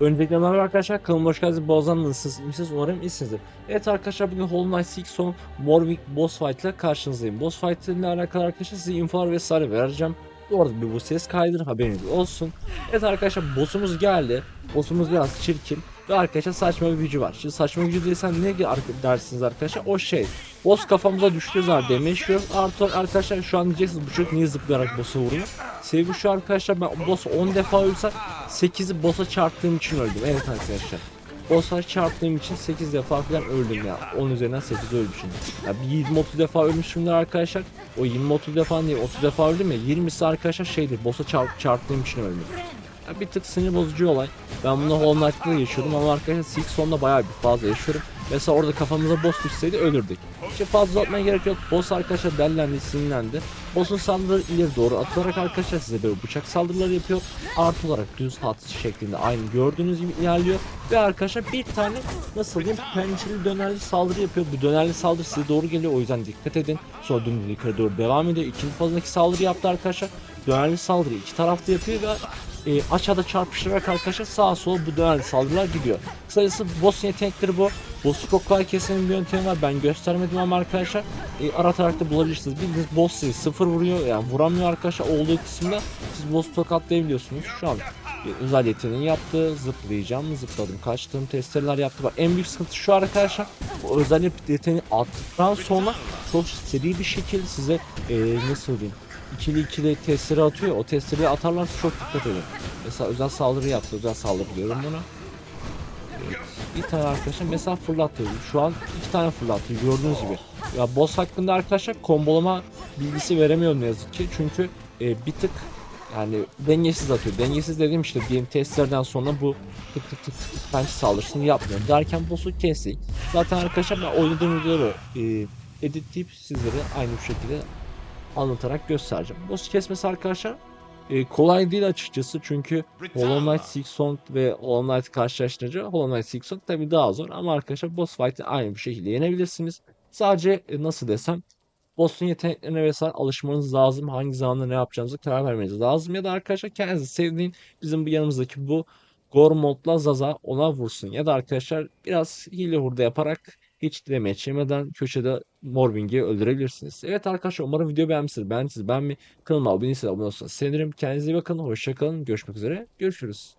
Öncelikle merhaba arkadaşlar kanalıma hoş geldiniz. Boğazan nasılsınız? İyisiniz? Umarım iyisinizdir. Evet arkadaşlar bugün Hollow Knight Silksong Morwick boss fight ile karşınızdayım. Boss fight ile alakalı arkadaşlar size infolar vesaire vereceğim. Bu bir bu ses kaydır haberiniz olsun. Evet arkadaşlar boss'umuz geldi. Boss'umuz biraz çirkin ve arkadaşlar saçma bir gücü var. Şimdi saçma gücü değilsen ne dersiniz arkadaşlar? O şey. Boss kafamıza düştüğü zaman demeşiyor. Artı arkadaşlar şu an diyeceksiniz bu çocuk niye zıplayarak boss'a vuruyor? Sebebi şu arkadaşlar ben boss 10 defa ölsem 8'i boss'a çarptığım için öldüm. Evet arkadaşlar. Boss'a çarptığım için 8 defa falan öldüm ya. 10 üzerinden 8 ölmüşüm. Ya bir 20-30 defa ölmüşümdür arkadaşlar. O 20-30 defa değil 30 defa öldüm ya. 20'si arkadaşlar şeydir. Boss'a çarp, çarptığım için öldüm. Ya bir tık sinir bozucu olay. Ben bunu Hollow Knight'ta yaşıyordum ama arkadaşlar Silk Son'da bayağı bir fazla yaşıyorum. Mesela orada kafamıza boss düşseydi ölürdük. İşte fazla uzatmaya gerek yok. Boss arkadaşlar dellendi, sinirlendi. Boss'un saldırıları ileri doğru atılarak arkadaşlar size böyle bıçak saldırıları yapıyor. Artı olarak düz hat şeklinde aynı gördüğünüz gibi ilerliyor. Ve arkadaşlar bir tane nasıl diyeyim pençeli dönerli saldırı yapıyor. Bu dönerli saldırı size doğru geliyor o yüzden dikkat edin. Sonra dümdüz yukarı doğru devam ediyor. İkinci fazındaki saldırı yaptı arkadaşlar. Dönerli saldırı iki tarafta yapıyor ve e, aşağıda çarpıştırarak arkadaşlar sağa sola bu dönerli saldırılar gidiyor. Kısacası boss yetenekleri bu. Boss'u çok kolay kesmenin bir yöntemi var. Ben göstermedim ama arkadaşlar e, aratarak da bulabilirsiniz. Bildiğiniz boss sizi sıfır vuruyor yani vuramıyor arkadaşlar olduğu kısımda siz boss'u tokatlayabiliyorsunuz. Şu an bir özel yeteneği yaptı. Zıplayacağım, zıpladım, kaçtım, testereler yaptı. Bak en büyük sıkıntı şu arkadaşlar. Bu özel yeteneği attıktan sonra çok seri bir şekilde size e, nasıl diyeyim ikili ikili testere atıyor. O testereyi atarlarsa çok dikkat edin. Mesela özel saldırı yaptı. Özel saldırı diyorum buna. Evet. Bir tane arkadaşlar mesela fırlatıyor. Şu an iki tane fırlatıyor gördüğünüz gibi. Ya boss hakkında arkadaşlar kombolama bilgisi veremiyorum ne yazık ki. Çünkü e, bir tık yani dengesiz atıyor. Dengesiz dediğim işte diyelim testlerden sonra bu tık tık tık tık tık pençe saldırısını yapmıyor. Derken boss'u kestik. Zaten arkadaşlar ben oynadığım videoları e, editleyip sizlere aynı bu şekilde anlatarak göstereceğim. Boss kesmesi arkadaşlar e, kolay değil açıkçası çünkü Hollow Knight Silksong ve Hollow Knight karşılaştırınca Hollow Knight Silksong tabi daha zor ama arkadaşlar boss fight'i aynı bir şekilde yenebilirsiniz. Sadece e, nasıl desem boss'un yeteneklerine vesaire alışmanız lazım. Hangi zamanda ne yapacağınızı karar vermeniz lazım. Ya da arkadaşlar kendinizi sevdiğin bizim bu yanımızdaki bu Gormod'la Zaza ona vursun. Ya da arkadaşlar biraz hile hurda yaparak hiç demeç yemeden köşede Morwing'i öldürebilirsiniz. Evet arkadaşlar umarım video beğenmişsiniz. Beğendiyseniz beğenmeyi, kanalıma abone değilseniz abone olursanız sevinirim. Kendinize iyi bakın. Hoşçakalın. Görüşmek üzere. Görüşürüz.